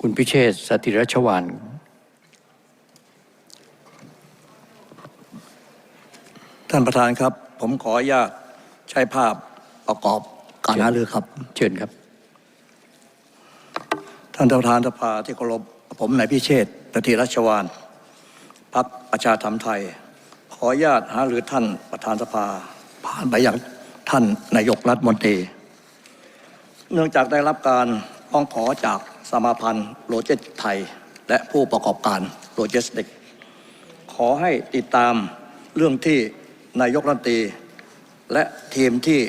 คุณพิเชษฐ์สติรัชวานท่านประธานครับ ผมขออนุญาตใช้ภาพประกอบการหารือครับ เชิญครับ ท่านประธานสภาที่เคารพผมนายพิเชษฐ์ปฏิรัชวานพักประชาธรรมไทย ขออนุญาตหารือท่านประธานสภา ผ่านไปยังท่านนายกรัฐมนตรี เนื่องจากได้รับการ ร้องขอจากสมาพันธ์โลจิสติกส์ไทย และผู้ประกอบการโลจิสติกส์ขอให้ติดตามเรื่องที่นายกรัฐมนตรี และทีมที่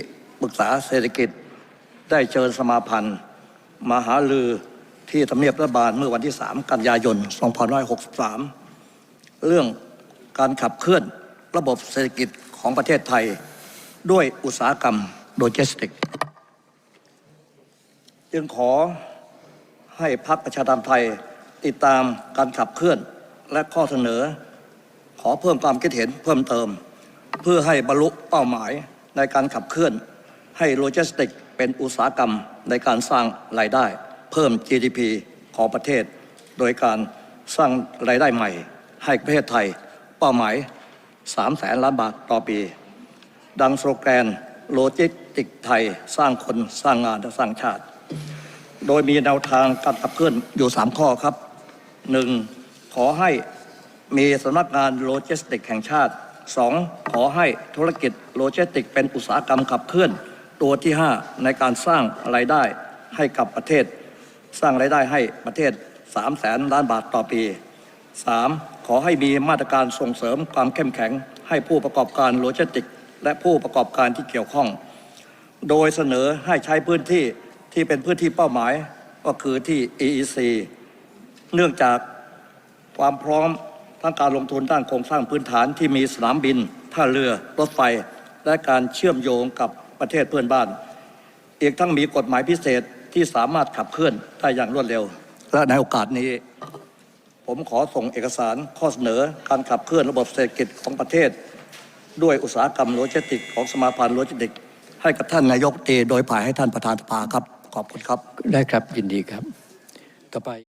ปรึกษาเศรษฐกิจได้เชิญสมาพันธ์มาหาลือที่ทำเนียบรัฐบาลเมื่อวันที่ 3 กันยายน 2563 เรื่องการขับเคลื่อนระบบเศรษฐกิจของประเทศไทย ด้วยอุตสาหกรรมโลจิสติกส์ จึงขอให้พรรคประชาธิปไตยติดตามการขับเคลื่อนและข้อเสนอ ขอเพิ่มความคิดเห็นเพิ่มเติม เพื่อให้บรรลุเป้าหมายในการขับเคลื่อน ให้โลจิสติก เป็นอุตสาหกรรมในการสร้างรายได้ เพิ่ม GDP ของประเทศ โดยการสร้างรายได้ใหม่ ให้ประเทศไทย เป้าหมาย3แสนล้านบาทต่อปี ดังสโลแกนโลจิสติกไทยสร้างคนสร้างงานและสร้างชาติ โดยมีแนวทางการขับเคลื่อนอยู่ 3 ข้อครับ 1. ขอให้มีสำนักงานโลจิสติกส์แห่งชาติ 2. ขอให้ธุรกิจโลจิสติกส์เป็นอุตสาหกรรมขับเคลื่อน ตัวที่ 5 ในการสร้างรายได้ให้กับประเทศ สร้างรายได้ให้ประเทศ3แสนล้านบาทต่อปี 3. ขอให้มีมาตรการส่งเสริมความเข้มแข็ง ให้ผู้ประกอบการโลจิสติกส์และผู้ประกอบการที่เกี่ยวข้อง โดยเสนอให้ใช้พื้นที่ ที่เป็นพื้นที่เป้าหมายก็คือที่ EEC เนื่องจากความพร้อมทั้งการลงทุนด้านโครงสร้างพื้นฐานที่มีสนามบิน ท่าเรือ รถไฟ และการเชื่อมโยงกับประเทศเพื่อนบ้าน อีกทั้งมีกฎหมายพิเศษที่สามารถขับเคลื่อนได้อย่างรวดเร็ว และในโอกาสนี้ ผมขอส่งเอกสารข้อเสนอการขับเคลื่อนระบบเศรษฐกิจของประเทศ ด้วยอุตสาหกรรมโลจิสติกส์ของสมาพันธ์โลจิสติกส์ให้กับท่านนายกเอโดยผ่ายให้ท่านประธานสภาครับ ขอบคุณครับได้ครับยินดีครับต่อไป